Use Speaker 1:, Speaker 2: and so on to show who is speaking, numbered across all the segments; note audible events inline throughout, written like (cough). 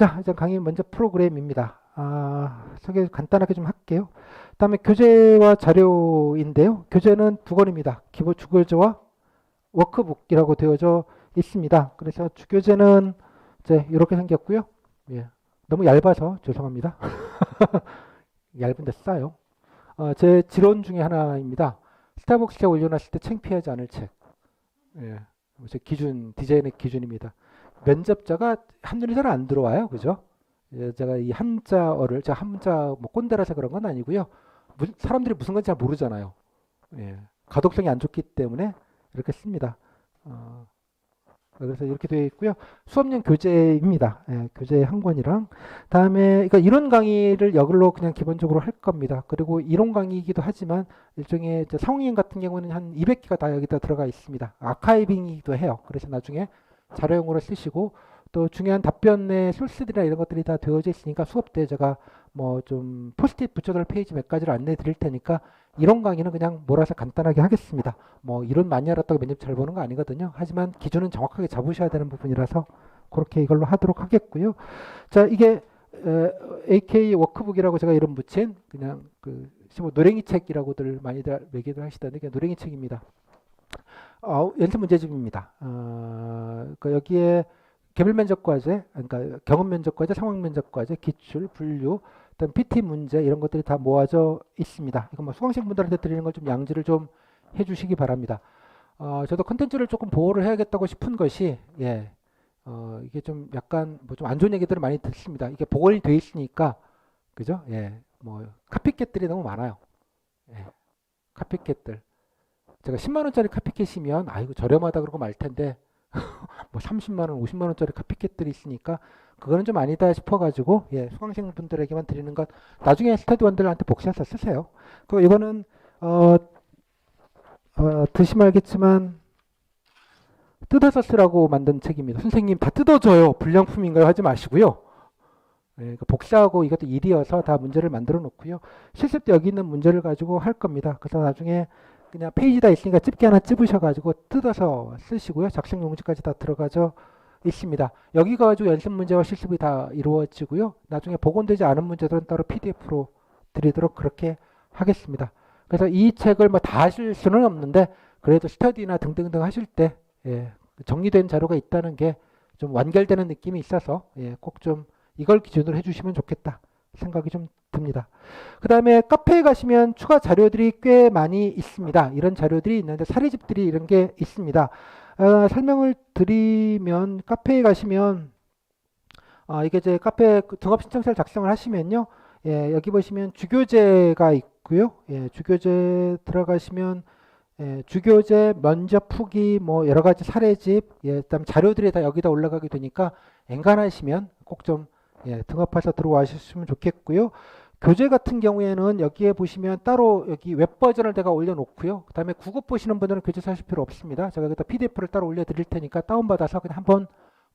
Speaker 1: 자, 이제 강의 먼저 프로그램입니다. 아, 소개 간단하게 좀 할게요. 그다음에 교재와 자료인데요. 교재는 두 권입니다. 기본 주교재와 워크북이라고 되어져 있습니다. 그래서 주교재는 이제 이렇게 생겼고요. 예. 너무 얇아서 죄송합니다. (laughs) 얇은데 싸요. 어, 제 지론 중에 하나입니다. 스타벅스에 올려놨을 때 창피하지 않을 책. 예. 제 기준, 디자인의 기준입니다. 면접자가 한눈에 잘 안 들어와요. 그죠? 예, 제가 이 한자어를, 제가 한자 뭐 꼰대라서 그런 건 아니고요. 사람들이 무슨 건지 잘 모르잖아요. 예. 가독성이 안 좋기 때문에 이렇게 씁니다. 어, 그래서 이렇게 되어 있고요. 수업용 교재입니다. 예, 교재 한 권이랑 다음에 그러니까 이론 강의를 여기로 그냥 기본적으로 할 겁니다. 그리고 이론 강의이기도 하지만 일종의 상황인 같은 경우는 한 200개가 다 여기다 들어가 있습니다. 아카이빙이기도 해요. 그래서 나중에 자료용으로 쓰시고 또 중요한 답변의 소스들이나 이런 것들이 다 되어져 있으니까 수업 때 제가 뭐 좀 포스트잇 붙여둘 페이지 몇 가지를 안내해 드릴 테니까 이론 강의는 그냥 몰아서 간단하게 하겠습니다. 뭐 이론 많이 알았다고 면접 잘 보는 거 아니거든요. 하지만 기준은 정확하게 잡으셔야 되는 부분이라서 그렇게 이걸로 하도록 하겠고요. 자, 이게 에, AK 워크북이라고 제가 이름 붙인 그냥 그뭐 노랭이 책이라고들 많이들 얘기를 하시던데 노랭이 책입니다. 어, 연습 문제집입니다. 어, 그 여기에 개별 면접 과제, 그러니까 경험 면접 과제, 상황 면접 과제, 기출, 분류, 그다음 PT 문제 이런 것들이 다 모아져 있습니다. 이거 뭐 수강생 분들한테 드리는 걸 좀 양지를 좀 해주시기 바랍니다. 어, 저도 컨텐츠를 조금 보호를 해야겠다고 싶은 것이 예, 어, 이게 좀 약간 뭐 좀 안 좋은 얘기들을 많이 듣습니다. 이게 복원이 돼 있으니까 그죠? 예, 뭐 카피캣들이 너무 많아요. 예, 카피캣들. 제가 10만 원짜리 카피캣이면 아이고 저렴하다 그러고 말 텐데 (laughs) 뭐 30만 원, 50만 원짜리 카피캣들이 있으니까 그거는 좀 아니다 싶어가지고 예, 수강생 분들에게만 드리는 것 나중에 스터디원들한테 복사해서 쓰세요. 그 이거는 어, 어 드시면 알겠지만 뜯어서 쓰라고 만든 책입니다. 선생님 다 뜯어줘요. 불량품인가요? 하지 마시고요. 예, 그 복사하고 이것도 일이어서 다 문제를 만들어 놓고요. 실습 때 여기 있는 문제를 가지고 할 겁니다. 그래서 나중에 그냥 페이지 다 있으니까 집게 하나 찝으셔가지고 뜯어서 쓰시고요. 작성 용지까지 다 들어가져 있습니다. 여기 가지고 연습 문제와 실습이 다 이루어지고요. 나중에 복원되지 않은 문제들은 따로 PDF로 드리도록 그렇게 하겠습니다. 그래서 이 책을 뭐 다 하실 수는 없는데 그래도 스터디나 등등등 하실 때 예, 정리된 자료가 있다는 게 좀 완결되는 느낌이 있어서 예, 꼭 좀 이걸 기준으로 해주시면 좋겠다 생각이 좀 듭니다. 그 다음에 카페에 가시면 추가 자료들이 꽤 많이 있습니다. 이런 자료들이 있는데 사례집들이 이런 게 있습니다. 어, 설명을 드리면 카페에 가시면 아, 이게 제 카페 그 등업 신청서를 작성을 하시면요. 예, 여기 보시면 주교재가 있고요. 예, 주교재 들어가시면 예, 주교재, 면접 후기, 뭐 여러 가지 사례집, 예, 그다음 자료들이 다 여기다 올라가게 되니까 엔간하시면 꼭좀 예, 등업해서 들어와주시면 좋겠고요. 교재 같은 경우에는 여기에 보시면 따로 여기 웹 버전을 제가 올려놓고요. 그 다음에 구급 보시는 분들은 교재 사실 필요 없습니다. 제가 여기다 PDF를 따로 올려드릴 테니까 다운받아서 그냥 한번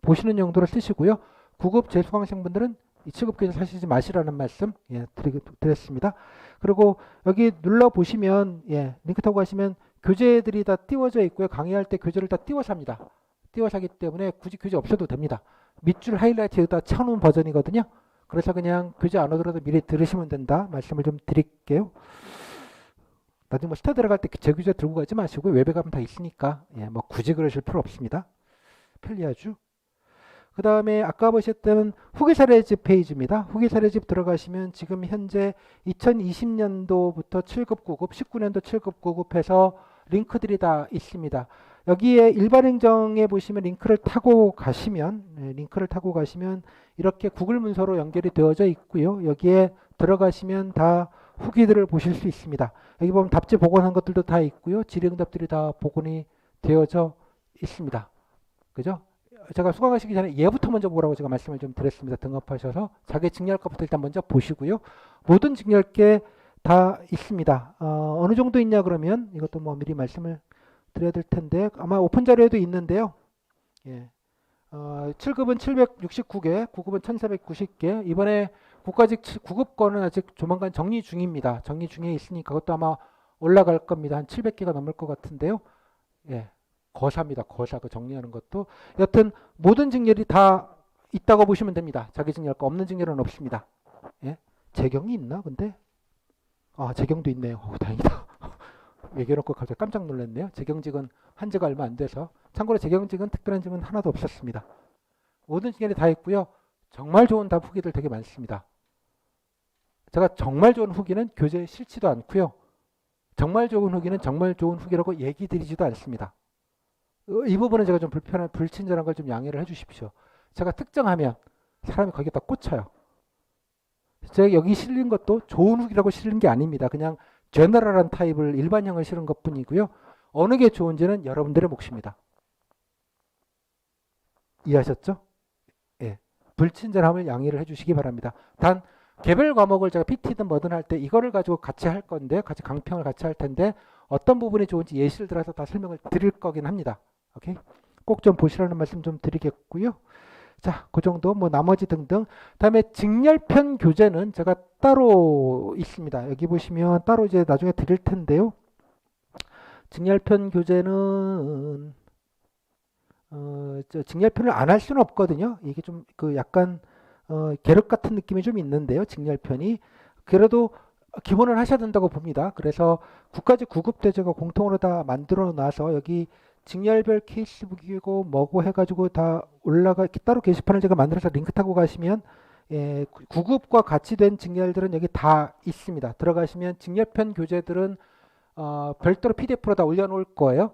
Speaker 1: 보시는 용도로 쓰시고요. 구급 재수강생 분들은 이 7급 교재 사시지 마시라는 말씀 예, 드리, 드렸습니다. 그리고 여기 눌러 보시면 예, 링크 타고 가시면 교재들이 다 띄워져 있고요. 강의할 때 교재를 다. 띄워서 하기 때문에 굳이 교재 없어도 됩니다. 밑줄 하이라이트 여기다 쳐놓은 버전이거든요. 그래서 그냥 교재 안 오더라도 미리 들으시면 된다 말씀을 좀 드릴게요. 나중에 뭐 스타 들어갈 때 제 교재 들고 가지 마시고 웹에 가면 다 있으니까 예, 뭐 굳이 그러실 필요 없습니다. 편리하죠. 그 다음에 아까 보셨던 후기 사례집 페이지입니다. 후기 사례집 들어가시면 지금 현재 2020년도부터 7급 9급, 19년도 7급 9급해서 링크들이 다 있습니다. 여기에 일반 행정에 보시면 링크를 타고 가시면 네, 링크를 타고 가시면 이렇게 구글 문서로 연결이 되어져 있고요. 여기에 들어가시면 다 후기들을 보실 수 있습니다. 여기 보면 답지 복원한 것들도 다 있고요. 질의응답들이 다 복원이 되어져 있습니다. 그죠? 제가 수강하시기 전에 얘부터 먼저 보라고 제가 말씀을 좀 드렸습니다. 등업하셔서 자기 직렬과부터 일단 먼저 보시고요. 모든 직렬계 다 있습니다. 어, 어느 정도 있냐 그러면 이것도 뭐 미리 말씀을 드려야 될 텐데 아마 오픈 자료에도 있는데요. 예. 어, 7급은 769개, 9급은 1490개. 이번에 국가직 9급권은 아직 조만간 정리 중입니다. 정리 중에 있으니까 그것도 아마 올라갈 겁니다. 한 700개가 넘을 것 같은데요. 예. 거사입니다. 거사 그 정리하는 것도 여튼 모든 직렬이 다 있다고 보시면 됩니다. 자기 거 없는 증여는 없습니다. 예? 재경이 있나 근데? 아 재경도 있네요. 어, 다행이다. 얘기해놓고 갑자기 깜짝 놀랐네요. 재경직은 한 지가 얼마 안 돼서 참고로 재경직은 특별한 점은 하나도 없었습니다. 모든 증여이 다 있고요. 정말 좋은 답 후기들 되게 많습니다. 제가 정말 좋은 후기는 교재에 싫지도 않고요. 정말 좋은 후기는 정말 좋은 후기라고 얘기 드리지도 않습니다. 어, 이 부분은 제가 좀 불편한 불친절한 걸 좀 양해를 해주십시오. 제가 특정하면 사람이 거기다 꽂혀요. 제가 여기 실린 것도 좋은 후기라고 실린 게 아닙니다. 그냥 제너럴한 타입을 일반형을 실은 것 뿐이고요. 어느 게 좋은지는 여러분들의 몫입니다. 이해하셨죠? 예. 불친절함을 양해를 해주시기 바랍니다. 단 개별 과목을 제가 PT든 뭐든 할 때 이거를 가지고 같이 할 건데 같이 강평을 같이 할 텐데 어떤 부분이 좋은지 예시를 들어서 다 설명을 드릴 거긴 합니다. 오케이? 꼭 좀 보시라는 말씀 좀 드리겠고요. 자, 그 정도 뭐 나머지 등등. 다음에 직렬편 교재는 제가 따로 있습니다. 여기 보시면 따로 이제 나중에 드릴 텐데요. 직렬편 교재는 어, 저 직렬편을 안 할 수는 없거든요. 이게 좀 그 약간 어, 계륵 같은 느낌이 좀 있는데요. 직렬편이 그래도 기본을 하셔야 된다고 봅니다. 그래서 국가직 구급 대제가 공통으로 다 만들어 놔서 여기 직렬별 케이스북이고 뭐고 해가지고 다 올라가 따로 게시판을 제가 만들어서 링크 타고 가시면 예, 구- 구급과 같이 된 직렬들은 여기 다 있습니다. 들어가시면 직렬편 교재들은 어, 별도로 PDF로 다 올려놓을 거예요.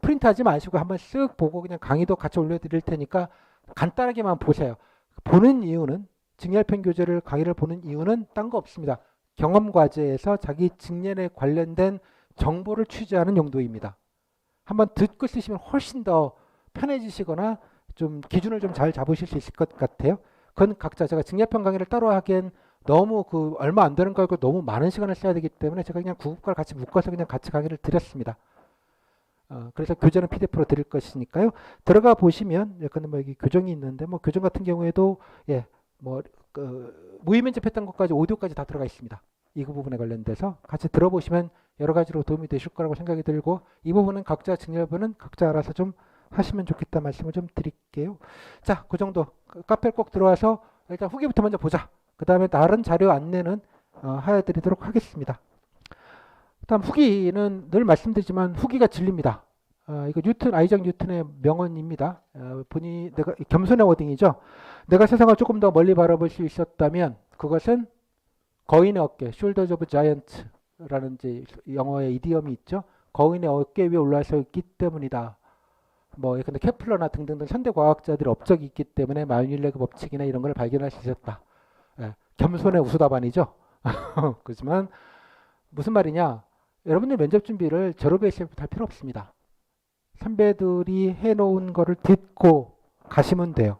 Speaker 1: 프린트하지 마시고 한번 쓱 보고 그냥 강의도 같이 올려드릴 테니까 간단하게만 보세요. 보는 이유는 직렬편 교재를 강의를 보는 이유는 딴 거 없습니다. 경험 과제에서 자기 직렬에 관련된 정보를 취재하는 용도입니다. 한번 듣고 쓰시면 훨씬 더 편해지시거나 좀 기준을 좀 잘 잡으실 수 있을 것 같아요. 그건 각자 제가 직렬편 강의를 따로 하기엔 너무 그 얼마 안 되는 거고 너무 많은 시간을 써야 되기 때문에 제가 그냥 구급과를 같이 묶어서 그냥 같이 강의를 드렸습니다. 어, 그래서 교재는 PDF로 드릴 것이니까요. 들어가 보시면 약간 뭐 여기 교정이 있는데 뭐 교정 같은 경우에도 예 뭐 그, 무의면접했던 것까지 오디오까지 다 들어가 있습니다. 이 부분에 관련돼서 같이 들어보시면 여러 가지로 도움이 되실 거라고 생각이 들고 이 부분은 각자 직렬부는 각자 알아서 좀 하시면 좋겠다 말씀을 좀 드릴게요. 자, 그 정도 그 카페 꼭 들어와서 일단 후기부터 먼저 보자. 그 다음에 다른 자료 안내는 어, 해드리도록 하겠습니다. 다음 후기는 늘 말씀드리지만 후기가 진리입니다. 어, 이거 뉴턴 아이작 뉴턴의 명언입니다. 어, 본이 내가 겸손의 워딩이죠. 내가 세상을 조금 더 멀리 바라볼 수 있었다면 그것은 거인의 어깨, shoulders of giant라는 이제 영어의 이디엄이 있죠. 거인의 어깨 위에 올라서 있기 때문이다. 뭐 근데 케플러나 등등등 현대 과학자들의 업적이 있기 때문에 마이닐레그 법칙이나 이런 걸 발견할 수 있었다. 예, 겸손의 우수답안이죠. (laughs) 그렇지만 무슨 말이냐? 여러분들 면접 준비를 제로 베이스부터 할 필요 없습니다. 선배들이 해놓은 거를 듣고 가시면 돼요.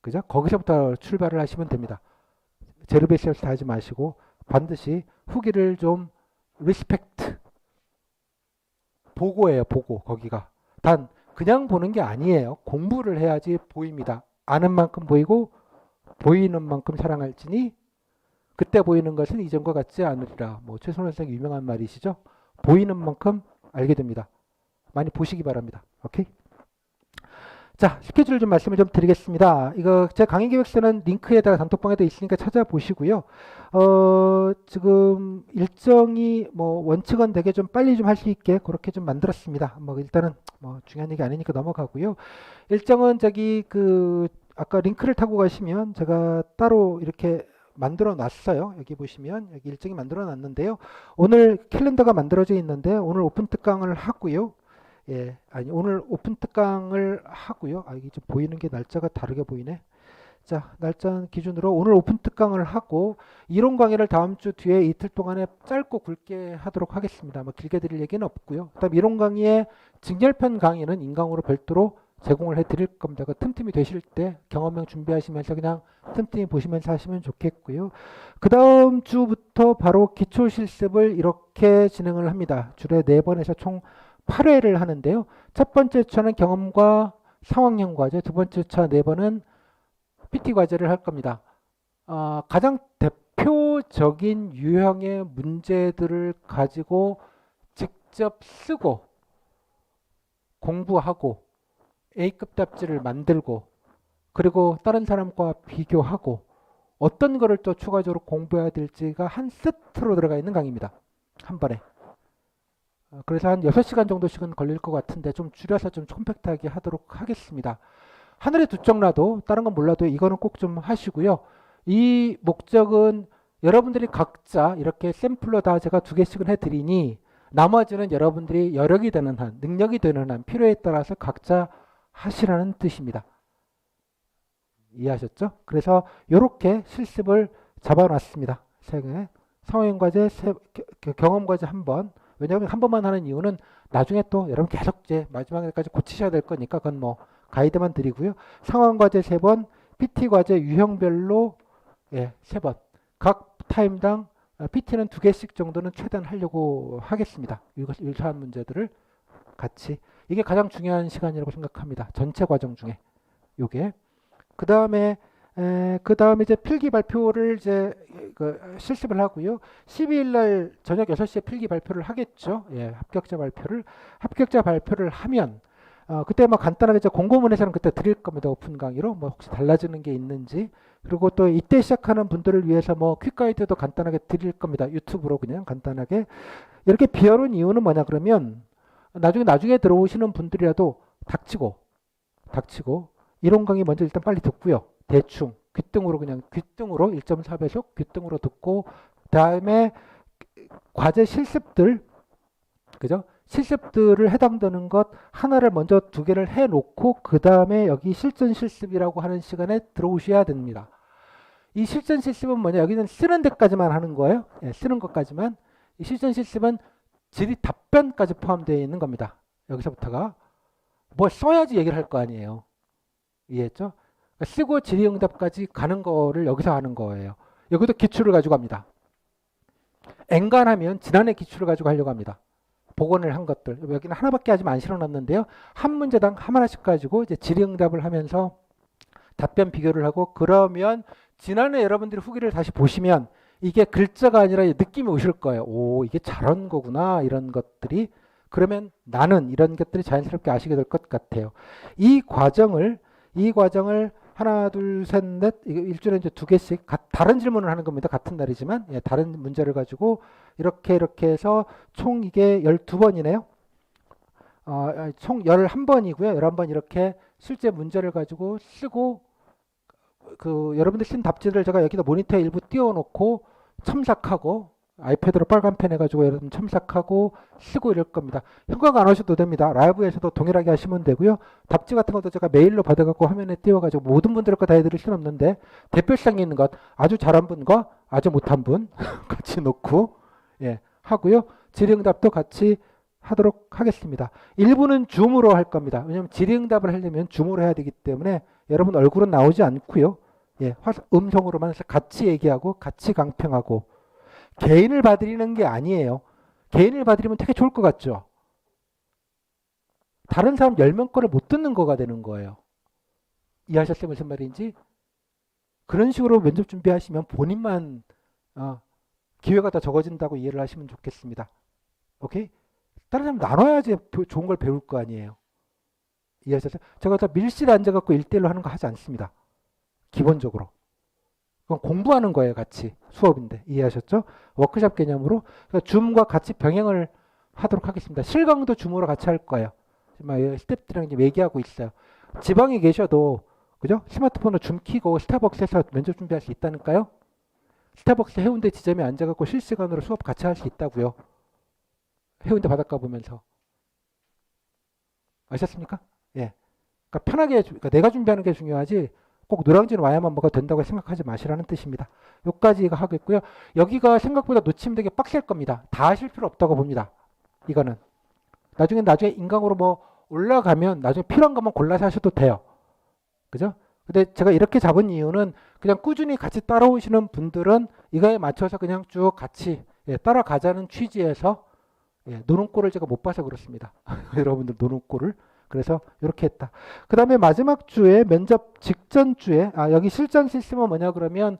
Speaker 1: 그죠? 거기서부터 출발을 하시면 됩니다. 베이스부터 다 하지 마시고 반드시 후기를 좀 리스펙트 보고예요. 보고 거기가 단 그냥 보는 게 아니에요. 공부를 해야지 보입니다. 아는 만큼 보이고 보이는 만큼 사랑할지니 그때 보이는 것은 이전과 같지 않으리라. 뭐 최선호 선생님 유명한 말이시죠. 보이는 만큼 알게 됩니다. 많이 보시기 바랍니다. 오케이. 자 스케줄 좀 말씀을 좀 드리겠습니다. 이거 제 강의 계획서는 링크에다가 단톡방에도 있으니까 찾아보시고요. 어 지금 일정이 뭐 원칙은 되게 좀 빨리 좀 할 수 있게 그렇게 좀 만들었습니다. 뭐 일단은 뭐 중요한 얘기 아니니까 넘어가고요. 일정은 저기 그 아까 링크를 타고 가시면 제가 따로 이렇게 만들어 놨어요. 여기 보시면 여기 일정이 만들어 놨는데요. 오늘 캘린더가 만들어져 있는데 오늘 오픈 특강을 하고요. 예, 아니 오늘 오픈 특강을 하고요. 아 이게 좀 보이는 게 날짜가 다르게 보이네. 자, 날짜 기준으로 오늘 오픈 특강을 하고 이론 강의를 다음 주 뒤에 이틀 동안에 짧고 굵게 하도록 하겠습니다. 뭐 길게 드릴 얘기는 없고요. 그다음 이론 강의의 직렬편 강의는 인강으로 별도로 제공을 해드릴 겁니다. 그 틈틈이 되실 때 경험형 준비하시면서 그냥 틈틈이 보시면서 하시면 좋겠고요. 그 다음 주부터 바로 기초 실습을 이렇게 진행을 합니다. 주에 네 번에서 총 8회를 하는데요. 첫 번째 주차는 경험과 상황형 과제, 두 번째 주차 네 번은 PT 과제를 할 겁니다. 어, 가장 대표적인 유형의 문제들을 가지고 직접 쓰고 공부하고 A급 답지를 만들고 그리고 다른 사람과 비교하고 어떤 거를 또 추가적으로 공부해야 될지가 한 세트로 들어가 있는 강의입니다. 한 번에. 어, 그래서 한 6시간 정도씩은 걸릴 것 같은데 좀 줄여서 좀 컴팩트하게 하도록 하겠습니다. 하늘에 두쪽 놔도 다른 건 몰라도 이거는 꼭 좀 하시고요. 이 목적은 여러분들이 각자 이렇게 샘플로 다 제가 두 개씩은 해드리니 나머지는 여러분들이 여력이 되는 한, 능력이 되는 한, 필요에 따라서 각자 하시라는 뜻입니다. 이해하셨죠? 그래서 이렇게 실습을 잡아놨습니다. 세 개. 상호형 과제, 세- 겨- 겨- 경험 과제 한 번. 왜냐하면 한 번만 하는 이유는 나중에 또 여러분 계속 이제 마지막에까지 고치셔야 될 거니까 그건 뭐 가이드만 드리고요. 상황 과제 세 번, PT 과제 유형별로 예, 세 번. 각 타임당 어, PT는 두 개씩 정도는 최대한 하려고 하겠습니다. 이것 유사한 문제들을 같이 이게 가장 중요한 시간이라고 생각합니다. 전체 과정 중에 요게 그 다음에 그 다음에 이제 필기 발표를 이제 그 실습을 하고요. 12일 날 저녁 6시에 필기 발표를 하겠죠. 예, 합격자 발표를 합격자 발표를 하면 어, 그때 뭐 간단하게 이제 공고문에서는 그때 드릴 겁니다. 오픈 강의로 뭐 혹시 달라지는 게 있는지 그리고 또 이때 시작하는 분들을 위해서 뭐 퀵 가이드도 간단하게 드릴 겁니다. 유튜브로 그냥 간단하게 이렇게 비워놓은 이유는 뭐냐 그러면 나중에 나중에 들어오시는 분들이라도 닥치고 닥치고 이론 강의 먼저 일단 빨리 듣고요. 대충 귀등으로 그냥 귀등으로 1.4배속 귀등으로 듣고 다음에 과제 실습들 그죠? 실습들을 해당되는 것 하나를 먼저 두 개를 해 놓고 그 다음에 여기 실전 실습이라고 하는 시간에 들어오셔야 됩니다. 이 실전 실습은 뭐냐? 여기는 쓰는 데까지만 하는 거예요. 예, 쓰는 것까지만. 이 실전 실습은 질의 답변까지 포함되어 있는 겁니다. 여기서부터가 뭐 써야지 얘기를 할 거 아니에요. 이해했죠? 그러니까 쓰고 질의응답까지 가는 거를 여기서 하는 거예요. 여기도 기출을 가지고 합니다. 엔간하면 지난해 기출을 가지고 하려고 합니다. 복원을 한 것들 여기는 하나밖에 아직 안 실어놨는데요. 한 문제당 하나씩 가지고 이제 질의응답을 하면서 답변 비교를 하고 그러면 지난해 여러분들이 후기를 다시 보시면 이게 글자가 아니라 느낌이 오실 거예요. 오 이게 잘한 거구나 이런 것들이 그러면 나는 이런 것들이 자연스럽게 아시게 될 것 같아요. 이 과정을 이 과정을 하나 둘 셋넷 일주일에 이제 두 개씩 가- 다른 질문을 하는 겁니다. 같은 날이지만 예, 다른 문제를 가지고 이렇게 이렇게 해서 총 이게 12번이네요. 어, 아, 총 11번이고요. 11번 이렇게 실제 문제를 가지고 쓰고 그 여러분들 쓴 답지를 제가 여기다 모니터에 일부 띄워놓고 첨삭하고 아이패드로 빨간 펜 해가지고 여러분 첨삭하고 쓰고 이럴 겁니다. 현관 안 오셔도 됩니다. 라이브에서도 동일하게 하시면 되고요. 답지 같은 것도 제가 메일로 받아갖고 화면에 띄워가지고 모든 분들 거다 해드릴 수는 없는데 대표성이 있는 것 아주 잘한 분과 아주 못한 분 (laughs) 같이 놓고 예 하고요. 질의응답도 같이 하도록 하겠습니다. 일부는 줌으로 할 겁니다. 왜냐하면 질의응답을 하려면 줌으로 해야 되기 때문에 여러분 얼굴은 나오지 않고요. 예, 화- 음성으로만 해서 같이 얘기하고 같이 강평하고 개인을 봐드리는 게 아니에요. 개인을 봐드리면 되게 좋을 것 같죠. 다른 사람 10명 거를 못 듣는 거가 되는 거예요. 이해하셨어요? 무슨 말인지? 그런 식으로 면접 준비하시면 본인만 어, 기회가 더 적어진다고 이해를 하시면 좋겠습니다. 오케이? 다른 사람 나눠야지 교- 좋은 걸 배울 거 아니에요. 이해하셨어요? 제가 다 밀실 앉아갖고 일대일로 하는 거 하지 않습니다. 기본적으로. 그건 공부하는 거예요, 같이. 수업인데. 이해하셨죠? 워크샵 개념으로. 그러니까 줌과 같이 병행을 하도록 하겠습니다. 실강도 줌으로 같이 할 거예요. 지금 스태프들이랑 얘기하고 있어요. 지방에 계셔도, 그죠? 스마트폰으로 줌 키고 스타벅스에서 면접 준비할 수 있다니까요? 스타벅스 해운대 지점에 앉아갖고 실시간으로 수업 같이 할 수 있다고요. 해운대 바닷가 보면서. 아셨습니까? 예. 그러니까 편하게, 주- 그러니까 내가 준비하는 게 중요하지, 꼭 노량진 와야만 뭐가 된다고 생각하지 마시라는 뜻입니다. 여기까지가 하겠고요. 여기가 생각보다 놓치면 되게 빡셀 겁니다. 다 하실 필요 없다고 봅니다. 이거는. 나중에 나중에 인강으로 뭐 올라가면 나중에 필요한 것만 골라서 하셔도 돼요. 그죠? 근데 제가 이렇게 잡은 이유는 그냥 꾸준히 같이 따라오시는 분들은 이거에 맞춰서 그냥 쭉 같이 예, 따라가자는 취지에서 예, 노는 꼴을 제가 못 봐서 그렇습니다. (laughs) 여러분들 노는 꼴을. 그래서 이렇게 했다. 그 다음에 마지막 주에 면접 직전 주에 아 여기 실전 시스템은 뭐냐 그러면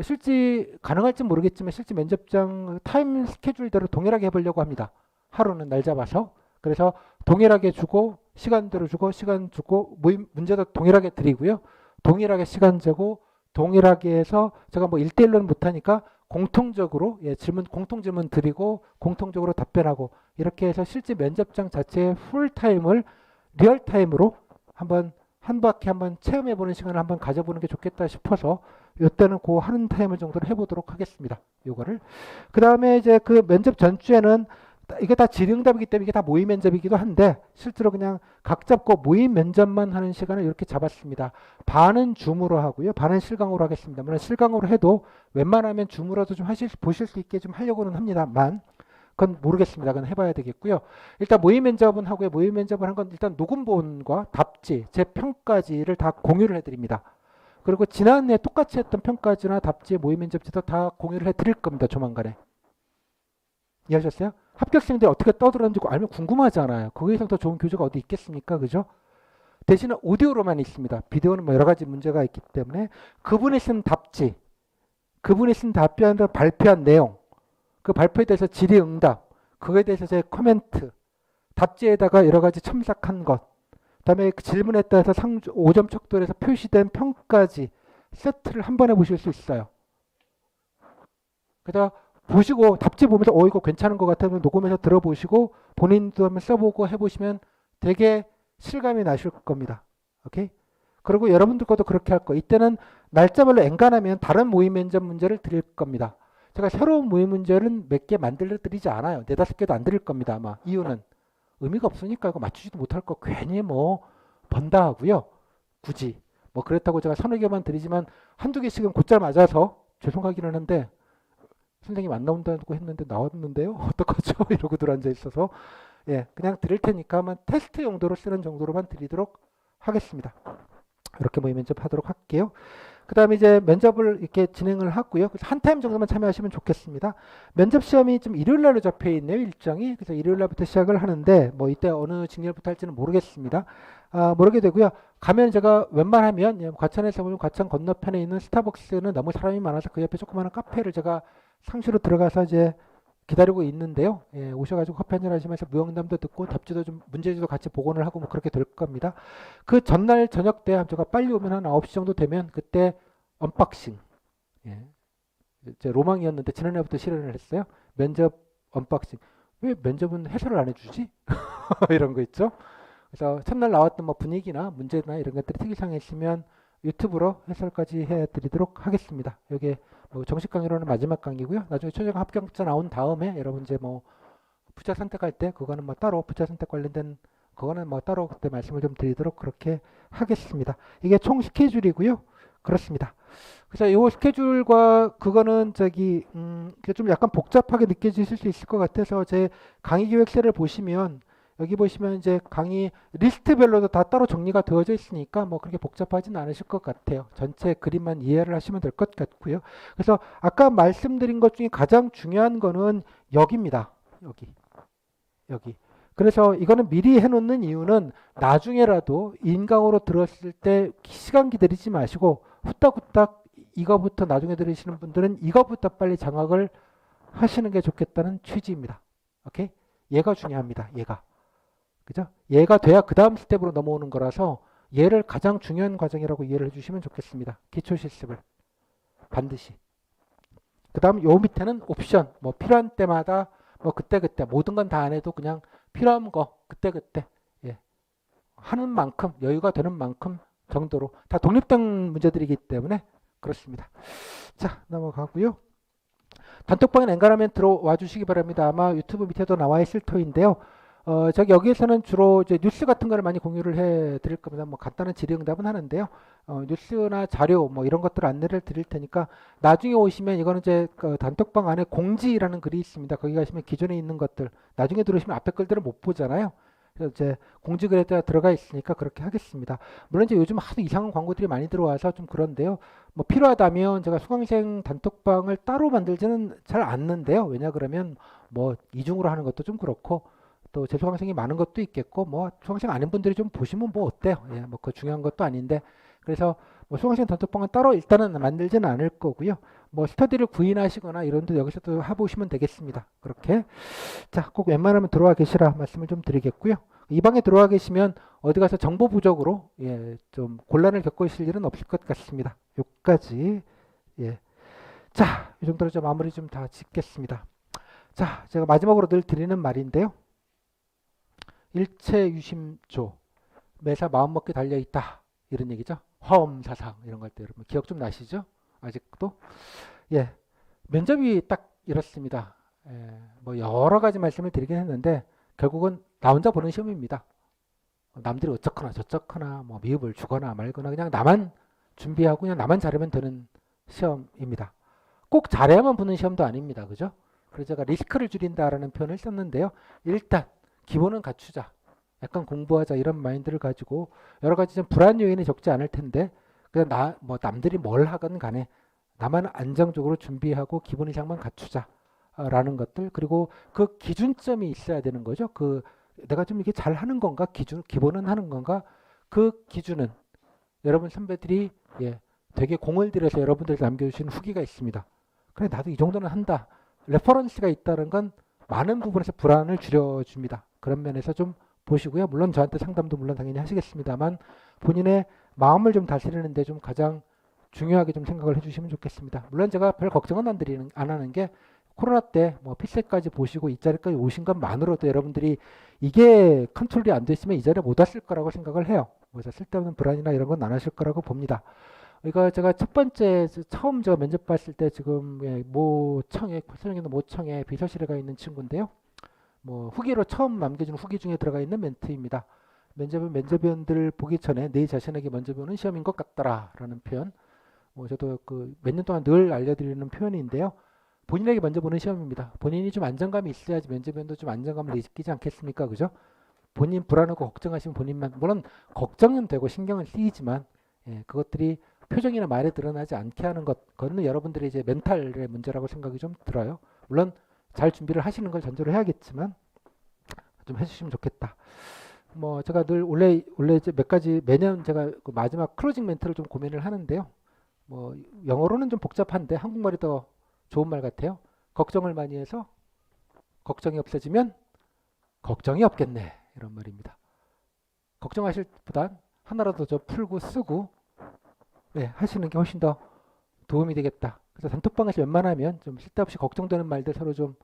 Speaker 1: 실제 가능할지 모르겠지만 실제 면접장 타임 스케줄대로 동일하게 해보려고 합니다. 하루는 날 잡아서 그래서 동일하게 주고 시간대로 주고 시간 주고 문제도 동일하게 드리고요. 동일하게 시간 재고 동일하게 해서 제가 뭐 1대1로는 못하니까 공통적으로 예, 질문 공통 질문 드리고 공통적으로 답변하고 이렇게 해서 실제 면접장 자체의 풀타임을 리얼타임으로 한번 한 바퀴 한번 체험해 보는 시간을 한번 가져보는 게 좋겠다 싶어서 이때는 그 하는 타임을 정도로 해보도록 하겠습니다. 요거를 그 다음에 이제 그 면접 전주에는 다- 이게 다 질의응답이기 때문에 이게 다 모의 면접이기도 한데 실제로 그냥 각 잡고 모의 면접만 하는 시간을 이렇게 잡았습니다. 반은 줌으로 하고요, 반은 실강으로 하겠습니다. 물론 실강으로 해도 웬만하면 줌으로도 좀 하실 보실 수 있게 좀 하려고는 합니다만 그건 모르겠습니다. 그건 해봐야 되겠고요. 일단 모의 면접은 하고요. 모의 면접을 한 건 일단 녹음본과 답지, 제 평가지를 다 공유를 해드립니다. 그리고 지난해 똑같이 했던 평가지나 답지, 모의 면접지도 다 공유를 해드릴 겁니다. 조만간에. 이해하셨어요? 합격생들이 어떻게 떠들었는지 알면 궁금하잖아요. 거기에 이상 더 좋은 교재가 어디 있겠습니까? 그죠? 대신에 오디오로만 있습니다. 비디오는 뭐 여러 가지 문제가 있기 때문에 그분이 쓴 답지, 그분이 쓴 답변을 발표한 내용, 그 발표에 대해서 질의응답, 그거에 대해서 제 코멘트, 답지에다가 여러 가지 첨삭한 것, 그다음에 그 질문에 따라서 상 5점 척도에서 표시된 평까지 세트를 한 번에 보실 수 있어요. 그래서 보시고 답지 보면서 어 이거 괜찮은 것 같으면 녹음해서 들어보시고 본인도 한번 써보고 해보시면 되게 실감이 나실 겁니다. 오케이? 그리고 여러분들 것도 그렇게 할 거. 이때는 날짜별로 엔간하면 다른 모의 면접 문제를 드릴 겁니다. 제가 새로운 모의 문제는 몇 개 만들어 드리지 않아요. 네다섯 개도 안 드릴 겁니다. 아마 이유는 의미가 없으니까 이거 맞추지도 못할 거 괜히 뭐 번다 하고요. 굳이 뭐 그렇다고 제가 서너 개만 드리지만 한두 개씩은 곧잘 맞아서 죄송하기는 한데 선생님 안 나온다고 했는데 나왔는데요. (laughs) 어떡하죠? (laughs) 이러고 들어앉아 있어서 예 그냥 드릴 테니까만 테스트 용도로 쓰는 정도로만 드리도록 하겠습니다. 이렇게 모의 면접 하도록 할게요. 그 다음에 이제 면접을 이렇게 진행을 하고요. 한 타임 정도만 참여하시면 좋겠습니다. 면접 시험이 좀 일요일 날로 잡혀 있네요. 일정이. 그래서 일요일 날부터 시작을 하는데 뭐 이때 어느 직렬부터 할지는 모르겠습니다. 아, 모르게 되고요. 가면 제가 웬만하면 예, 과천에서 보면 과천 건너편에 있는 스타벅스는 너무 사람이 많아서 그 옆에 조그마한 카페를 제가 상시로 들어가서 이제 기다리고 있는데요. 예, 오셔가지고 커피 한잔 하시면서 무용담도 듣고 답지도 좀 문제지도 같이 복원을 하고 뭐 그렇게 될 겁니다. 그 전날 저녁 때 제가 빨리 오면 한 9시 정도 되면 그때 언박싱. 예. 제 로망이었는데 지난해부터 실현을 했어요. 면접 언박싱. 왜 면접은 해설을 안 해주지? (laughs) 이런 거 있죠. 그래서 첫날 나왔던 뭐 분위기나 문제나 이런 것들이 특이사항이 있으면 유튜브로 해설까지 해드리도록 하겠습니다. 여기 뭐 정식 강의로는 마지막 강의고요. 나중에 최종 합격자 나온 다음에 여러분 이제 뭐 부자 선택할 때 그거는 뭐 따로 부자 선택 관련된 그거는 뭐 따로 그때 말씀을 좀 드리도록 그렇게 하겠습니다. 이게 총 스케줄이고요. 그렇습니다. 그래서 이 스케줄과 그거는 저기 음, 좀 약간 복잡하게 느껴지실 수 있을 것 같아서 제 강의 기획서를 보시면 여기 보시면 이제 강의 리스트별로도 다 따로 정리가 되어져 있으니까 뭐 그렇게 복잡하진 않으실 것 같아요. 전체 그림만 이해를 하시면 될 것 같고요. 그래서 아까 말씀드린 것 중에 가장 중요한 거는 여기입니다. 여기. 여기. 그래서 이거는 미리 해놓는 이유는 나중에라도 인강으로 들었을 때 시간 기다리지 마시고 후딱후딱 이거부터 나중에 들으시는 분들은 이거부터 빨리 장악을 하시는 게 좋겠다는 취지입니다. 오케이? 얘가 중요합니다. 얘가. 그죠? 얘가 돼야 그 다음 스텝으로 넘어오는 거라서 얘를 가장 중요한 과정이라고 이해를 해주시면 좋겠습니다. 기초 실습을 반드시. 그 다음 요 밑에는 옵션. 뭐 필요한 때마다 뭐 그때 그때 모든 건 다 안 해도 그냥 필요한 거 그때 그때 예. 하는 만큼 여유가 되는 만큼 정도로 다 독립된 문제들이기 때문에 그렇습니다. 자 넘어가고요. 단톡방에 엔간하면 들어와 주시기 바랍니다. 아마 유튜브 밑에도 나와 있을 터인데요. 어, 저기 여기에서는 주로 이제 뉴스 같은 거를 많이 공유를 해 드릴 겁니다. 뭐 간단한 질의응답은 하는데요. 어, 뉴스나 자료 뭐 이런 것들 안내를 드릴 테니까 나중에 오시면 이거는 이제 그 단톡방 안에 공지라는 글이 있습니다. 거기 가시면 기존에 있는 것들 나중에 들어오시면 앞에 글들을 못 보잖아요. 그래서 이제 공지글에 들어가 있으니까 그렇게 하겠습니다. 물론 이제 요즘 하도 이상한 광고들이 많이 들어와서 좀 그런데요. 뭐 필요하다면 제가 수강생 단톡방을 따로 만들지는 잘 않는데요. 왜냐 그러면 뭐 이중으로 하는 것도 좀 그렇고 또 재수강생이 많은 것도 있겠고 뭐 수강생 아닌 분들이 좀 보시면 뭐 어때요? 예, 뭐 그 중요한 것도 아닌데 그래서 뭐 수강생 단톡방은 따로 일단은 만들지는 않을 거고요. 뭐 스터디를 구인하시거나 이런 데 여기서 또 해보시면 되겠습니다. 그렇게 자 꼭 웬만하면 들어와 계시라 말씀을 좀 드리겠고요. 이 방에 들어와 계시면 어디 가서 정보 부족으로 예, 좀 곤란을 겪으실 일은 없을 것 같습니다. 여기까지 예. 자, 이 정도로 좀 마무리 좀 다 짓겠습니다. 자, 제가 마지막으로 늘 드리는 말인데요. 일체 유심조, 매사 마음먹기 달려 있다 이런 얘기죠. 화엄 사상 이런 걸 때 여러분 기억 좀 나시죠? 아직도 예 면접이 딱 이렇습니다. 예, 뭐 여러 가지 말씀을 드리긴 했는데 결국은 나 혼자 보는 시험입니다. 남들이 어쩌거나 저쩌거나 뭐 미흡을 주거나 말거나 그냥 나만 준비하고 그냥 나만 잘하면 되는 시험입니다. 꼭 잘해야만 보는 시험도 아닙니다. 그죠? 그래서 제가 리스크를 줄인다라는 표현을 썼는데요. 일단 기본은 갖추자. 약간 공부하자 이런 마인드를 가지고 여러 가지 좀 불안 요인이 적지 않을 텐데 그냥 나 뭐 남들이 뭘 하건 간에 나만 안정적으로 준비하고 기본 이상만 갖추자라는 것들 그리고 그 기준점이 있어야 되는 거죠. 그 내가 좀 이게 잘 하는 건가 기준 기본은 하는 건가 그 기준은 여러분 선배들이 예 되게 공을 들여서 여러분들 남겨주신 후기가 있습니다. 그래 나도 이 정도는 한다. 레퍼런스가 있다는 건 많은 부분에서 불안을 줄여줍니다. 그런 면에서 좀 보시고요. 물론 저한테 상담도 물론 당연히 하시겠습니다만 본인의 마음을 좀 다스리는데 좀 가장 중요하게 좀 생각을 해주시면 좋겠습니다. 물론 제가 별 걱정은 안 드리는 안 하는 게 코로나 때 뭐 피셋까지 보시고 이 자리까지 오신 것만으로도 여러분들이 이게 컨트롤이 안 됐으면 이 자리에 못 왔을 거라고 생각을 해요. 그래서 쓸데없는 불안이나 이런 건 안 하실 거라고 봅니다. 이거 제가 첫 번째 처음 저 면접 봤을 때 지금 예, 모청에 설명했는 모청에 비서실에 가 있는 친구인데요. 뭐 후기로 처음 남겨준 후기 중에 들어가 있는 멘트입니다. 면접은 면접위원들 보기 전에 내 자신에게 먼저 보는 시험인 것 같다라는 표현. 뭐 저도 그 몇 년 동안 늘 알려드리는 표현인데요. 본인에게 먼저 보는 시험입니다. 본인이 좀 안정감이 있어야지 면접위원도 좀 안정감을 느끼지 않겠습니까? 그죠? 본인 불안하고 걱정하시면 본인만 물론 걱정은 되고 신경은 쓰이지만 예, 그것들이 표정이나 말에 드러나지 않게 하는 것 그거는 여러분들의 이제 멘탈의 문제라고 생각이 좀 들어요. 물론 잘 준비를 하시는 걸 전제로 해야겠지만 좀 해주시면 좋겠다. 뭐 제가 늘 원래 원래 이제 몇 가지 매년 제가 그 마지막 클로징 멘트를 좀 고민을 하는데요. 뭐 영어로는 좀 복잡한데 한국말이 더 좋은 말 같아요. 걱정을 많이 해서 걱정이 없어지면 걱정이 없겠네 이런 말입니다. 걱정하실 보단 하나라도 저 풀고 쓰고 네, 하시는 게 훨씬 더 도움이 되겠다. 그래서 단톡방에서 웬만하면 좀 쓸데없이 걱정되는 말들 서로 좀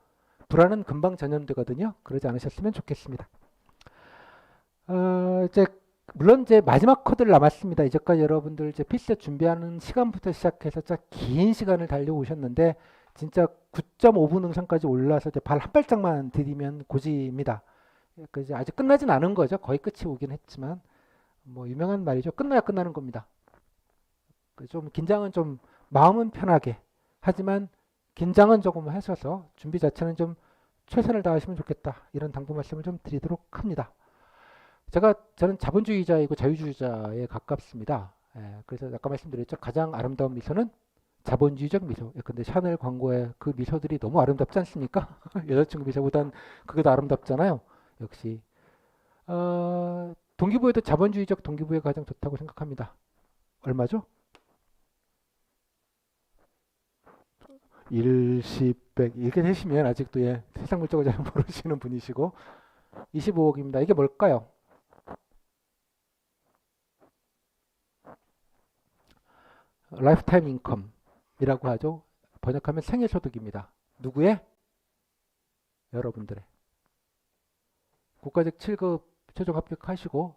Speaker 1: 불안은 금방 전염되거든요. 그러지 않으셨으면 좋겠습니다. 어, 이제 물론 이제 마지막 코드를 남았습니다. 이제까지 여러분들 이제 필셋 준비하는 시간부터 시작해서 긴 시간을 달려오셨는데 진짜 9.5분 응상까지 올라서 이제 발 한 발짝만 디디면 고지입니다. 그 이제 아직 끝나진 않은 거죠. 거의 끝이 오긴 했지만 뭐 유명한 말이죠. 끝나야 끝나는 겁니다. 그좀 긴장은 좀 마음은 편하게 하지만 긴장은 조금 하셔서 준비 자체는 좀 최선을 다하시면 좋겠다 이런 당부 말씀을 좀 드리도록 합니다. 제가 저는 자본주의자이고 자유주의자에 가깝습니다. 예, 그래서 아까 말씀드렸죠 가장 아름다운 미소는 자본주의적 미소. 예, 근데 샤넬 광고에 그 미소들이 너무 아름답지 않습니까? (laughs) 여자친구 미소보단 그게 더 아름답잖아요. 역시 어, 동기부여도 자본주의적 동기부여가 가장 좋다고 생각합니다. 얼마죠? 1, 10, 100 이렇게 되시면 아직도 예, 세상 물적을 잘 (laughs) 모르시는 분이시고 25억입니다. 이게 뭘까요? 라이프타임 인컴이라고 하죠. 번역하면 생애 소득입니다. 누구의? 여러분들의. 국가적 7급 최종 합격하시고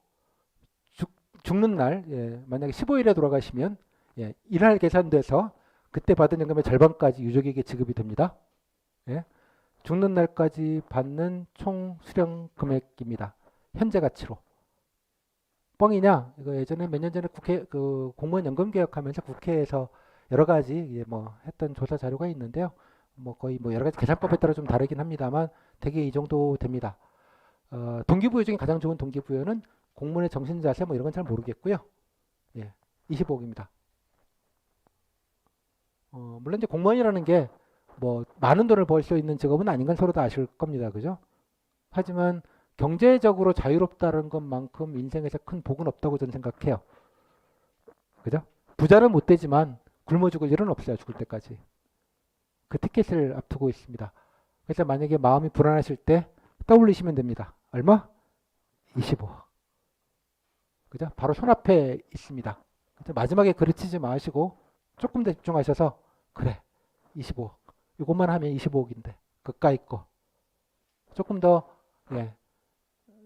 Speaker 1: 죽, 죽는 날 예, 만약에 15일에 돌아가시면 예, 일할 계산돼서 그때 받은 연금의 절반까지 유족에게 지급이 됩니다. 예? 죽는 날까지 받는 총 수령 금액입니다. 현재 가치로. 뻥이냐? 이거 예전에 몇 년 전에 국회 그 공무원 연금 개혁하면서 국회에서 여러 가지 예, 뭐 했던 조사 자료가 있는데요. 뭐 거의 뭐 여러 가지 계산법에 따라 좀 다르긴 합니다만 대개 이 정도 됩니다. 어, 동기부여 중에 가장 좋은 동기부여는 공무원의 정신 자세 뭐 이런 건 잘 모르겠고요. 예, 25억입니다. 어, 물론 이제 공무원이라는 게 뭐 많은 돈을 벌 수 있는 직업은 아닌 건 서로 다 아실 겁니다. 그죠? 하지만 경제적으로 자유롭다는 것만큼 인생에서 큰 복은 없다고 저는 생각해요. 그죠? 부자는 못 되지만 굶어 죽을 일은 없어요. 죽을 때까지. 그 티켓을 앞두고 있습니다. 그래서 만약에 마음이 불안하실 때 떠올리시면 됩니다. 얼마? 25. 그죠? 바로 손앞에 있습니다. 마지막에 그르치지 마시고 조금 더 집중하셔서 그래 25. 이것만 하면 25억인데 그까이 거 조금 더 예.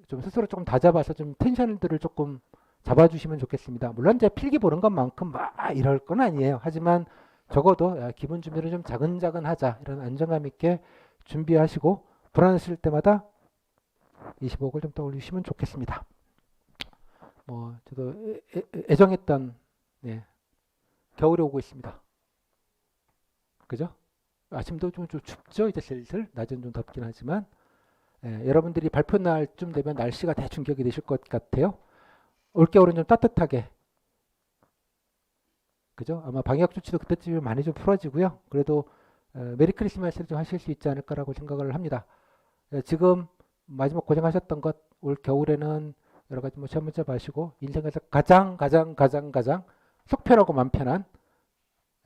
Speaker 1: 좀 스스로 조금 다잡아서 좀 텐션들을 조금 잡아주시면 좋겠습니다. 물론 이제 필기 보는 것만큼 막 이럴 건 아니에요. 하지만 적어도 야, 기본 준비를 좀 자근자근 하자 이런 안정감 있게 준비하시고 불안하실 때마다 25억을 좀 떠올리시면 좋겠습니다. 뭐 저도 애, 애- 애정했던 예, 겨울이 오고 있습니다. 그죠? 아침도 좀, 좀 춥죠. 이제 슬슬 낮은 좀 덥긴 하지만 예, 여러분들이 발표 날쯤 되면 날씨가 대충 기억이 되실 것 같아요. 올겨울은 좀 따뜻하게 그죠? 아마 방역 조치도 그때쯤에 많이 좀 풀어지고요. 그래도 어, 메리 크리스마스를 좀 하실 수 있지 않을까라고 생각을 합니다. 예, 지금 마지막 고생하셨던 것 올 겨울에는 여러 가지 뭐 시험 문제 마시고 인생에서 가장 가장 가장 가장 속편하고 맘 편한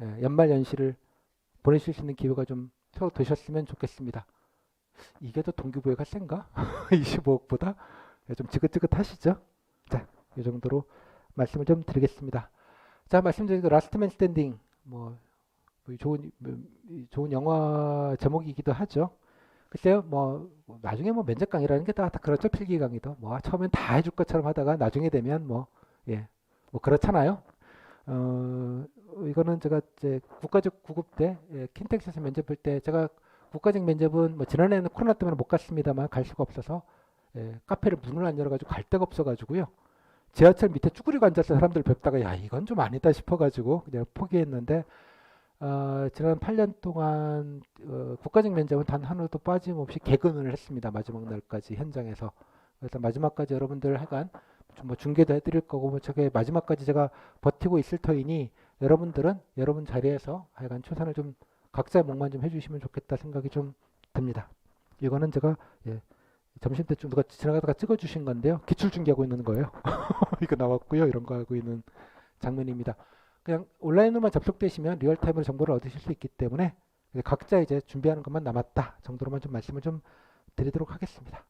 Speaker 1: 예, 연말 연시를 보내실 수 있는 기회가 좀 서- 되셨으면 좋겠습니다. 이게 더 동기부여가 센가? (laughs) 25억보다 좀 지긋지긋하시죠? 자, 이 정도로 말씀을 좀 드리겠습니다. 자, 말씀드린 그 라스트맨 스탠딩 뭐, 뭐 좋은 뭐, 이 좋은 영화 제목이기도 하죠. 글쎄요, 뭐 나중에 뭐 면접 강의라는 게 다 그렇죠. 필기 강의도 뭐 처음엔 다 해줄 것처럼 하다가 나중에 되면 뭐 예, 뭐 그렇잖아요. 어, 이거는 제가 이제 국가적 구급 때 예, 킨텍스에서 면접 볼 때 제가 국가적 면접은 뭐 지난해는 코로나 때문에 못 갔습니다만 갈 수가 없어서 예, 카페를 문을 안 열어가지고 갈 데가 없어가지고요. 지하철 밑에 쭈그리고 앉아서 사람들 뵙다가 야 이건 좀 아니다 싶어가지고 그냥 포기했는데 어, 지난 8년 동안 어, 국가적 면접은 단 하루도 빠짐없이 개근을 했습니다. 마지막 날까지 현장에서. 그래서 마지막까지 여러분들 하간 뭐 중계도 해드릴 거고 뭐 저게 마지막까지 제가 버티고 있을 터이니 여러분들은 여러분 자리에서 하여간 최선을 좀 각자의 몫만 좀 해주시면 좋겠다 생각이 좀 듭니다. 이거는 제가 예, 점심 때쯤 누가 지나가다가 찍어주신 건데요. 기출 중계하고 있는 거예요. (laughs) 이거 나왔고요. 이런 거 하고 있는 장면입니다. 그냥 온라인으로만 접속되시면 리얼타임으로 정보를 얻으실 수 있기 때문에 각자 이제 준비하는 것만 남았다 정도로만 좀 말씀을 좀 드리도록 하겠습니다.